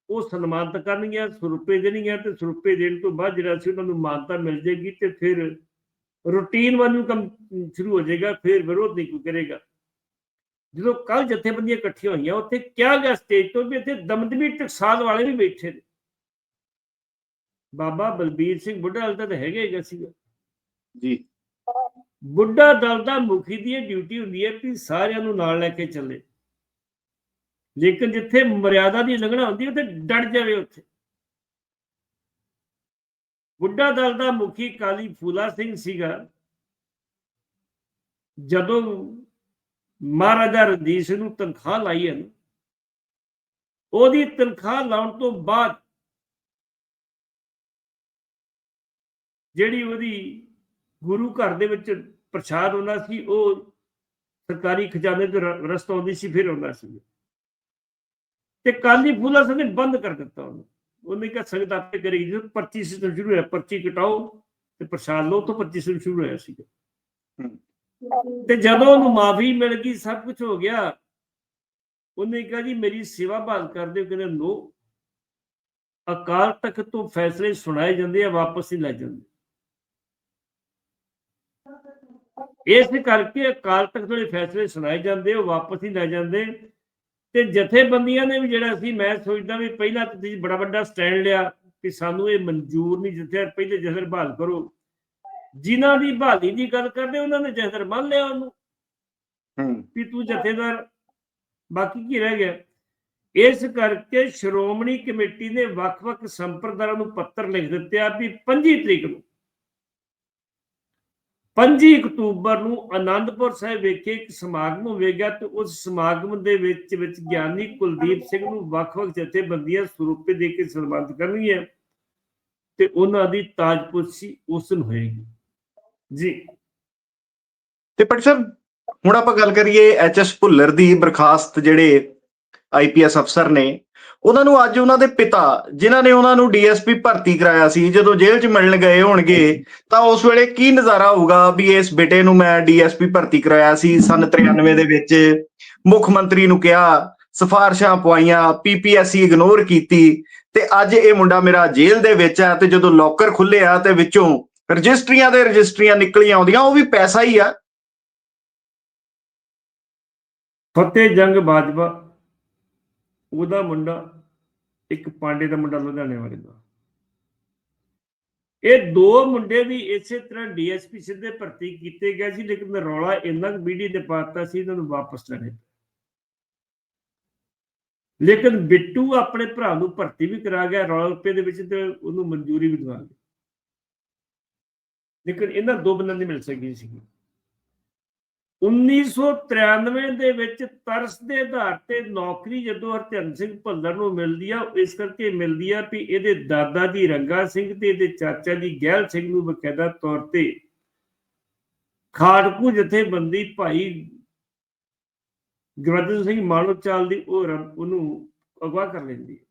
ਉਹ ਸਨਮਾਨਿਤ ਕਰਨਗੀਆਂ ਸਰੂਪੇ ਦੇਣਗੀਆਂ ਤੇ ਸਰੂਪੇ ਦੇਣ ਤੋਂ ਬਾਅਦ ਜਿਹੜਾ ਸੀ ਉਹਨਾਂ ਨੂੰ ਮਾਨਤਾ ਮਿਲ ਜੇਗੀ ਤੇ ਫਿਰ ਰੂਟੀਨ ਵਾਂਗੂ ਕੰਮ ਸ਼ੁਰੂ ਹੋ ਜਾਏਗਾ ਫਿਰ ਵਿਰੋਧ ਨਹੀਂ ਕੋਈ ਕਰੇਗਾ। ਜਦੋਂ ਕੱਲ ਜਥੇਬੰਦੀਆਂ ਇਕੱਠੀਆਂ ਹੋਈਆਂ ਉੱਥੇ ਕਿਹਾ ਗਿਆ ਸਟੇਜ ਤੋਂ ਵੀ ਇੱਥੇ ਦਮਦਮੀ ਟਕਸਾਲ ਵਾਲੇ ਵੀ ਬੈਠੇ ਨੇ। ਬਾਬਾ ਬਲਬੀਰ ਸਿੰਘ ਬੁੱਢਾ ਹਾਲ ਤਾਂ ਹੈਗੇ ਹੈਗਾ ਸੀਗਾ। ਜੀ। ਬੁੱਢਾ ਦਲ ਦਾ ਮੁਖੀ ਦੀ ਇਹ ਡਿਊਟੀ ਹੁੰਦੀ ਹੈ ਕਿ ਸਾਰਿਆਂ ਨੂੰ ਨਾਲ ਲੈ ਕੇ ਚੱਲੇ। ਲੇਕਿਨ ਜਿੱਥੇ ਮਰਿਆਦਾ ਦੀ ਲੰਘਣਾ ਹੁੰਦੀ ਉੱਥੇ ਡਟ ਜਾਵੇ ਉੱਥੇ। ਬੁੱਢਾ ਦਲ ਦਾ ਮੁਖੀ ਕਾਲੀ ਫੂਲਾ ਸਿੰਘ ਸੀਗਾ। ਜਦੋਂ ਮਹਾਰਾਜਾ ਰਣਜੀਤ ਸਿੰਘ ਨੂੰ ਤਨਖਾਹ ਲਾਈ ਹੈ ਉਹਦੀ ਤਨਖਾਹ ਲਾਉਣ ਤੋਂ ਬਾਅਦ ਜਿਹੜੀ ਉਹਦੀ ਗੁਰੂ ਘਰ ਦੇ ਵਿੱਚ ਪ੍ਰਸ਼ਾਦ ਹੁੰਦਾ ਸੀ ਉਹ ਸਰਕਾਰੀ ਖਜ਼ਾਨੇ ਤੋਂ ਰਸਤਾ ਆਉਂਦੀ ਸੀ ਫਿਰ ਆਉਂਦਾ ਸੀ। ਤੇ ਕਾਲੀ ਫੂਲਾ ਸਿੰਘ ਨੇ ਬੰਦ ਕਰ ਦਿੱਤਾ ਉਹਨੂੰ। ਉਹਨੇ ਕਿਹਾ ਸੰਗਤ ਆਪੇ ਕਰੇਗੀ। ਜਦੋਂ ਪਰਚੀ ਸਿਸਟਮ ਸ਼ੁਰੂ ਹੋਇਆ ਪਰਚੀ ਕਟਾਓ ਤੇ ਪ੍ਰਸ਼ਾਦ ਲਓ ਤੋਂ ਪਰਚੀ ਸਿਸਟਮ ਸ਼ੁਰੂ ਹੋਇਆ ਸੀ ਤੇ ਜਦੋਂ ਉਹਨੂੰ ਮਾਫੀ ਮਿਲ ਗਈ ਸਭ ਕੁਝ ਹੋ ਗਿਆ ਉਹਨੇ ਕਿਹਾ ਜੀ ਮੇਰੀ ਸੇਵਾ ਭਾਲ ਕਰਦੇ ਹੋ ਕਹਿੰਦੇ ਨੋ ਅਕਾਲ ਤਖਤ ਤੋਂ ਫੈਸਲੇ ਸੁਣਾਏ ਜਾਂਦੇ ਆ ਵਾਪਸ ਨਹੀਂ ਲੈ ਜਾਂਦੇ। ਇਸ ਕਰਕੇ ਅਕਾਲ ਤਖਤ ਦੇ ਫੈਸਲੇ ਸੁਣਾਏ ਜਾਂਦੇ ਉਹ ਵਾਪਸ ਨਹੀਂ ਲੈ ਜਾਂਦੇ। ਤੇ ਜਥੇਬੰਦੀਆਂ ਨੇ ਵੀ ਜਿਹੜਾ ਸੀ ਮੈਂ ਸੋਚਦਾ ਵੀ ਪਹਿਲਾਂ ਤੁਸੀਂ ਬੜਾ ਵੱਡਾ ਸਟੈਂਡ ਲਿਆ ਕਿ ਸਾਨੂੰ ਇਹ ਮਨਜ਼ੂਰ ਨਹੀਂ ਜਿੱਥੇ ਪਹਿਲੇ ਜਥੇਦਾਰ ਬਹਾਲ ਕਰੋ। ਜਿਨ੍ਹਾਂ ਦੀ ਬਹਾਲੀ ਦੀ ਗੱਲ ਕਰਦੇ ਉਹਨਾਂ ਨੇ ਜਥੇਦਾਰ ਮੰਨ ਲਿਆ ਉਹਨੂੰ। ਹੂੰ। ਵੀ ਤੂੰ ਜਥੇਦਾਰ ਬਾਕੀ ਕੀ ਰਹਿ ਗਿਆ? ਇਸ ਕਰਕੇ ਸ਼੍ਰੋਮਣੀ ਕਮੇਟੀ ਨੇ ਵੱਖ-ਵੱਖ ਸੰਪਰਦਾਇਆਂ ਨੂੰ ਪੱਤਰ ਲਿਖ ਦਿੱਤੇ ਆ ਵੀ 25 ਤਰੀਕ ਨੂੰ 25 ਅਕਤੂਬਰ ਨੂੰ ਆਨੰਦਪੁਰ ਸਾਹਿਬ ਵਿਖੇ ਇੱਕ ਸਮਾਗਮ ਹੋਵੇਗਾ ਤੇ ਉਸ ਸਮਾਗਮ ਦੇ ਵਿੱਚ ਵਿੱਚ ਗਿਆਨੀ ਕੁਲਦੀਪ ਸਿੰਘ ਨੂੰ ਵੱਖ-ਵੱਖ ਜਥੇਬੰਦੀਆਂ ਸਰੂਪੇ ਦੇ ਕੇ ਸਨਮਾਨਿਤ ਕਰਨਗੀਆਂ ਤੇ ਉਹਨਾਂ ਦੀ ਤਾਜਪੋਸ਼ੀ ਉਸ ਨੂੰ ਹੋਏਗੀ। ਜੀ। ਤੇ ਪਟ ਸਾਹਿਬ, ਹੁਣ ਆਪਾਂ ਗੱਲ ਕਰੀਏ ਐਚਐਸ ਭੁੱਲਰ ਦੀ ਬਰਖਾਸਤ ਜਿਹੜੇ ਆਈਪੀਐਸ ਅਫਸਰ ਨੇ ਉਹਨਾਂ ਨੂੰ ਅੱਜ ਉਹਨਾਂ ਦੇ ਪਿਤਾ, ਜਿਨ੍ਹਾਂ ਨੇ ਉਹਨਾਂ ਨੂੰ ਡੀਐਸਪੀ ਭਰਤੀ ਕਰਾਇਆ ਸੀ, ਜਦੋਂ ਜੇਲ੍ਹ 'ਚ ਮਿਲਣ ਗਏ ਹੋਣਗੇ, ਤਾਂ ਉਸ ਵੇਲੇ ਕੀ ਨਜ਼ਾਰਾ ਹੋਊਗਾ ਵੀ ਇਸ ਬੇਟੇ ਨੂੰ ਮੈਂ ਡੀਐਸਪੀ ਭਰਤੀ ਕਰਾਇਆ ਸੀ? ਸਨ 93 ਦੇ ਵਿੱਚ ਮੁੱਖ ਮੰਤਰੀ ਨੂੰ ਕਿਹਾ, ਸਿਫਾਰਸ਼ਾਂ ਪਵਾਈਆਂ ਪੀਪੀਐਸਸੀ ਇਗਨੋਰ ਕੀਤੀ ਤੇ ਅੱਜ ਇਹ ਮੁੰਡਾ ਮੇਰਾ ਜੇਲ੍ਹ ਦੇ ਵਿੱਚ ਆ ਤੇ ਜਦੋਂ ਲੋਕਰ ਖੁੱਲਿਆ ਤੇ ਵਿੱਚੋਂ ਰਜਿਸਟਰੀਆਂ ਦੇ ਰਜਿਸਟਰੀਆਂ ਨਿਕਲੀਆਂ ਆਉਂਦੀਆਂ, ਉਹ ਵੀ ਪੈਸਾ ਹੀ ਆ। ਫਤਿਹ ਜੰਗ ਬਾਜਵਾ ਉਹਦਾ ਮੁੰਡਾ, ਇੱਕ ਪਾਂਡੇ ਦਾ ਮੁੰਡਾ ਲੁਧਿਆਣੇ ਵਾਲੇ ਦਾ। ਇਹ ਦੋ ਮੁੰਡੇ ਵੀ ਇਸੇ ਤਰ੍ਹਾਂ ਡੀਐਸਪੀ ਸਿੱਧੇ ਭਰਤੀ ਕੀਤੇ ਗਏ ਸੀ, ਲੇਕਿਨ ਰੌਲਾ ਇੰਨਾ ਕੁ ਮੀਡੀਆ ਨੇ ਪਾਤਾ ਸੀ, ਇਹਨਾਂ ਨੂੰ ਵਾਪਸ ਲੈਣੇ ਪਏ। ਲੇਕਿਨ ਬਿੱਟੂ ਆਪਣੇ ਭਰਾ ਨੂੰ ਭਰਤੀ ਵੀ ਕਰਾ ਗਿਆ, ਰੌਲਾ ਰੁਪਏ ਦੇ ਵਿੱਚ ਤੇ ਉਹਨੂੰ ਮਨਜ਼ੂਰੀ ਵੀ ਦਵਾ ਲਈ ਲੇਕਿਨ ਇਹਨਾਂ ਦੋ ਬੰਦਿਆਂ ਦੀ ਮਿਲ ਸਕੀ ਸੀ 1993 ਦੇ ਵਿੱਚ ਤਰਸ ਦੇ ਆਧਾਰ ਤੇ ਨੌਕਰੀ ਜਦੋਂ ਹਰਚੰਦ ਸਿੰਘ ਭੱਲਰ ਨੂੰ ਮਿਲਦੀ ਆ ਇਸ ਕਰਕੇ ਮਿਲਦੀ ਆ ਵੀ ਇਹਦੇ ਦਾਦਾ ਜੀ ਰੰਗਾ ਸਿੰਘ ਤੇ ਇਹਦੇ ਚਾਚਾ ਜੀ ਗਹਿਲ ਸਿੰਘ ਨੂੰ ਬਕਾਇਦਾ ਤੌਰ ਤੇ ਖਾੜਕੂ ਜਥੇਬੰਦੀ ਭਾਈ ਗੁਰਬਚਨ ਸਿੰਘ ਮਾਨਵਚਾਲ ਦੀ ਉਹ ਉਹਨੂੰ ਅਗਵਾ ਕਰ ਲੈਂਦੀ ਹੈ।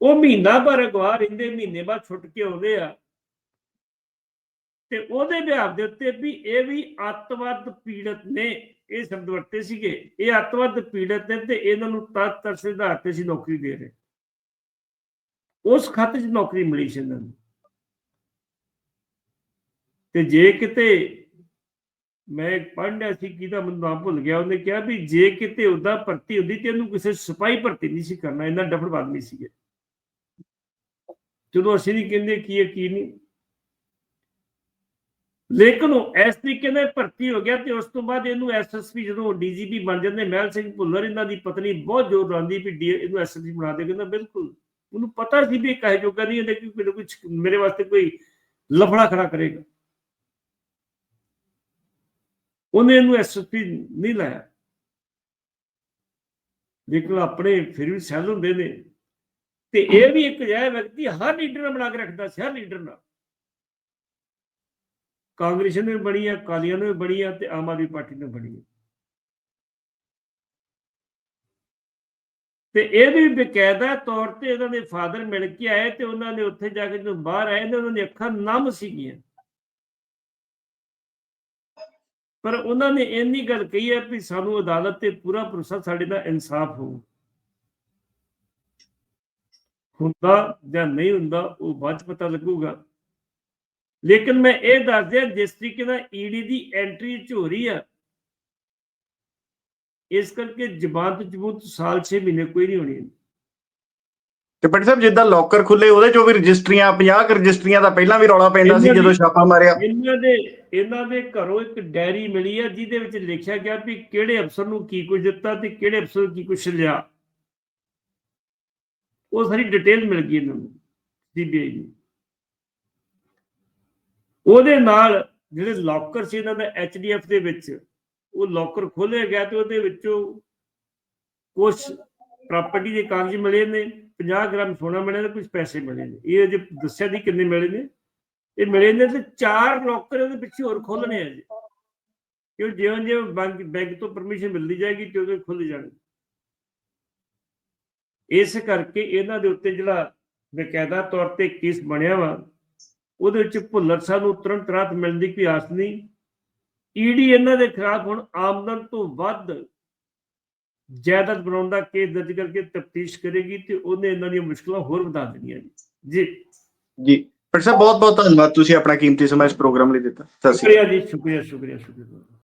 ਉਹ ਮਹੀਨਾ ਭਰ ਅਗਵਾ ਰਹਿੰਦੇ, ਮਹੀਨੇ ਬਾਅਦ ਛੁੱਟ ਕੇ ਆਉਂਦੇ ਆ ਤੇ ਉਹਦੇ ਵਿਆਹ ਦੇ ਉੱਤੇ ਵੀ ਇਹ ਵੀ ਅੱਤਵਾਦ ਪੀੜਤ ਨੇ ਇਹ ਸ਼ਬਦ ਵਰਤੇ ਸੀਗੇ। ਇਹ ਅੱਤਵਾਦ ਪੀੜਤ ਨੇ ਤੇ ਇਹਨਾਂ ਨੂੰ ਤਤ ਤਰਸ ਦੇ ਤੇ ਸੀ ਨੌਕਰੀ ਦੇ ਰਹੇ। ਉਸ ਖਤ 'ਚ ਨੌਕਰੀ ਮਿਲੀ ਸੀ ਇਹਨਾਂ ਨੂੰ। ਤੇ ਜੇ ਕਿਤੇ ਮੈਂ ਪੜ੍ਹਿਆ ਸੀ, ਕਿਹਦਾ ਮੈਨੂੰ ਨਾਮ ਭੁੱਲ ਗਿਆ, ਉਹਨੇ ਕਿਹਾ ਵੀ ਜੇ ਕਿਤੇ ਉਹਦਾ ਭਰਤੀ ਹੁੰਦੀ ਤੇ ਇਹਨੂੰ ਕਿਸੇ ਸਿਪਾਹੀ ਭਰਤੀ ਨਹੀਂ ਸੀ ਕਰਨਾ ਇਹਨਾਂ ਡਫੜ ਆਦਮੀ ਸੀਗੇ। ਜਦੋਂ ਅਸੀਂ ਨਹੀਂ ਕਹਿੰਦੇ ਕੀ ਹੈ, ਕੀ ਨਹੀਂ ਲੇਕਿਨ ਉਹ ਇਸ ਤਰੀਕੇ ਨਾਲ ਭਰਤੀ ਹੋ ਗਿਆ ਤੇ ਉਸ ਤੋਂ ਬਾਅਦ ਇਹਨੂੰ ਐਸਐਸਪੀ ਜਦੋਂ ਡੀਜੀਪੀ ਬਣ ਜਾਂਦੇ, ਮਹਿਲ ਸਿੰਘ ਭੁੱਲਰ, ਇਹਨਾਂ ਦੀ ਪਤਨੀ ਬਹੁਤ ਜ਼ੋਰ ਲਾਉਂਦੀ ਵੀ ਇਹਨੂੰ ਐਸਐਸਪੀ ਬਣਾ ਦੇ, ਕਹਿੰਦਾ ਬਿਲਕੁਲ। ਉਹਨੂੰ ਪਤਾ ਸੀ ਵੀ ਇਹ ਕਹੇ ਜੋਗਾ ਨਹੀਂ ਹੈ ਕਿ ਮੈਨੂੰ ਮੇਰੇ ਵਾਸਤੇ ਕੋਈ ਲਫੜਾ ਖੜਾ ਕਰੇਗਾ। ਉਹਨੇ ਇਹਨੂੰ ਐਸਐਸਪੀ ਨਹੀਂ ਲਾਇਆ। ਲੇਕਿਨ ਆਪਣੇ ਫਿਰ ਵੀ ਸੈੱਲ ਹੁੰਦੇ ਨੇ। ਤੇ ਇਹ ਵੀ ਇੱਕ ਅਜਿਹਾ ਵਿਅਕਤੀ ਹਰ ਲੀਡਰ ਨਾਲ ਬਣਾ ਕੇ ਰੱਖਦਾ ਸੀ, ਹਰ ਲੀਡਰ ਨਾਲ। ਕਾਂਗਰਸ ਨੇ ਵੀ ਬਣੀ ਆ ਕਾਲੀਆਂ ਨੇ ਵੀ ਬਣੀ ਆ ਤੇ ਆਮ ਆਦਮੀ ਪਾਰਟੀ ਨੇ ਬਣੀ ਆ। ਤੇ ਇਹ ਵੀ ਬਕਾਇਦਾ ਤੌਰ ਤੇ ਇਹਨਾਂ ਦੇ ਫਾਦਰ ਮਿਲ ਕੇ ਆਏ ਤੇ ਉਹਨਾਂ ਨੇ ਉੱਥੇ ਜਾ ਕੇ ਜਦੋਂ ਬਾਹਰ ਆਏ ਤੇ ਉਹਨਾਂ ਦੀਆਂ ਅੱਖਾਂ ਨਮ ਸੀਗੀਆਂ। ਪਰ ਉਹਨਾਂ ਨੇ ਇੰਨੀ ਗੱਲ ਕਹੀ ਹੈ ਵੀ ਸਾਨੂੰ ਅਦਾਲਤ ਤੇ ਪੂਰਾ ਭਰੋਸਾ ਸਾਡੇ ਦਾ ਇਨਸਾਫ ਹੋਊ। ਹੁੰਦਾ ਜਾਂ ਨਹੀਂ ਹੁੰਦਾ ਉਹ ਬਾਅਦ 'ਚ ਪਤਾ ਲੱਗੂਗਾ। ਲੇਕਿਨ ਮੈਂ ਇਹ ਦੱਸ ਦਿਆਂ ਜਿਸ ਤਰੀਕੇ ਨਾਲ ਈਡੀ ਦੀ ਐਂਟਰੀ ਰਹੀ ਆ ਇਸ ਕਰਕੇ ਜ਼ਬਾਨ ਜਬੂਤ ਸਾਲ 6 ਮਹੀਨੇ ਕੋਈ ਨਹੀਂ ਹੋਣੀ। ਤੇ ਪਟ ਸਾਹਿਬ ਜਿੱਦਾਂ ਲੋਕਰ ਖੁੱਲੇ ਉਹਦੇ ਚੋਂ ਵੀ ਰਜਿਸਟਰੀਆਂ 50 ਕੁ ਰਜਿਸਟਰੀਆਂ ਦਾ ਪਹਿਲਾਂ ਵੀ ਰੌਲਾ ਪੈਂਦਾ ਸੀ ਜਦੋਂ ਛਾਪਾ ਮਾਰਿਆ। ਇਹਨਾਂ ਦੇ ਇਹਨਾਂ ਦੇ ਘਰੋਂ ਇੱਕ ਡਾਇਰੀ ਮਿਲੀ ਆ ਜਿਹਦੇ ਵਿੱਚ ਲਿਖਿਆ ਗਿਆ ਵੀ ਕਿਹੜੇ ਅਫਸਰ ਨੂੰ ਕੀ ਕੁਝ ਦਿੱਤਾ ਤੇ ਕਿਹੜੇ ਅਫਸਰ ਨੂੰ ਕੀ ਕੁਝ ਲਿਆ। ਉਹ ਸਾਰੀ ਡਿਟੇਲ ਮਿਲ ਗਈ ਇਹਨਾਂ ਨੂੰ ਸੀਬੀਆਈ ਨੂੰ। ਉਹਦੇ ਨਾਲ ਜਿਹੜੇ ਲੋਕਰ ਸੀ ਇਹਨਾਂ ਦਾ ਐਚਡੀਐਫ ਦੇ ਵਿੱਚ, ਉਹ ਲੋਕਰ ਖੋਲ੍ਹਿਆ ਗਿਆ ਤੇ ਉਹਦੇ ਵਿੱਚੋਂ ਕੁਝ ਪ੍ਰਾਪਰਟੀ ਦੇ ਕਾਗਜ਼ ਮਿਲੇ ਨੇ 50 ਗ੍ਰਾਮ ਸੋਨਾ ਮਿਲਿਆ ਤੇ ਕੁਝ ਪੈਸੇ ਮਿਲੇ ਨੇ। ਇਹ ਅਜੇ ਦੱਸਿਆ ਨਹੀਂ ਕਿੰਨੇ ਮਿਲੇ ਨੇ। ਇਹ ਮਿਲੇ ਨੇ ਤੇ ਚਾਰ ਲੋਕਰ ਉਹਦੇ ਪਿੱਛੇ ਹੋਰ ਖੋਲਣੇ ਆ ਜੀ। ਕਿਉਂ ਜਿਉਂ ਜਿਉਂ ਬੈਂਕ ਬੈਂਕ ਤੋਂ ਪਰਮਿਸ਼ਨ ਮਿਲਦੀ ਜਾਏਗੀ ਤੇ ਉਹਦੇ ਖੁੱਲ ਜਾਣਗੇ। ਇਸ ਕਰਕੇ ਇਹਨਾਂ ਦੇ ਉੱਤੇ ਜਿਹੜਾ ਬਕਾਇਦਾ ਤੌਰ ਤੇ ਕੇਸ ਬਣਿਆ ਵਾ ਉਹਦੇ ਵਿੱਚ ਭੁੱਲਰ ਸਾਹਿਬ ਨੂੰ ਤੁਰੰਤ ਰਾਤ ਮਿਲਣ ਦੀ ਕੋਈ ਆਸ ਨਹੀਂ। ਈਡੀ ਇਹਨਾਂ ਦੇ ਖਿਲਾਫ ਹੁਣ ਆਮਦਨ ਤੋਂ ਵੱਧ ਜਾਇਦਾਦ ਬਣਾਉਣ ਦਾ ਕੇਸ ਦਰਜ ਕਰਕੇ ਤਫਤੀਸ਼ ਕਰੇਗੀ ਤੇ ਉਹਨੇ ਇਹਨਾਂ ਦੀਆਂ ਮੁਸ਼ਕਲਾਂ ਹੋਰ ਵਧਾ ਦੇਣੀਆਂ ਜੀ ਜੀ। ਜੀ। ਡਾਕਟਰ ਸਾਹਿਬ ਬਹੁਤ ਬਹੁਤ ਧੰਨਵਾਦ। ਤੁਸੀਂ ਆਪਣਾ ਕੀਮਤੀ ਸਮਾਂ ਇਸ ਪ੍ਰੋਗਰਾਮ ਲਈ ਦਿੱਤਾ। ਸਤਿ ਸ਼੍ਰੀ ਅਕਾਲ। ਜੀ ਸ਼ੁਕਰੀਆ ਸ਼ੁਕਰੀਆ ਸ਼ੁਕਰੀਆ।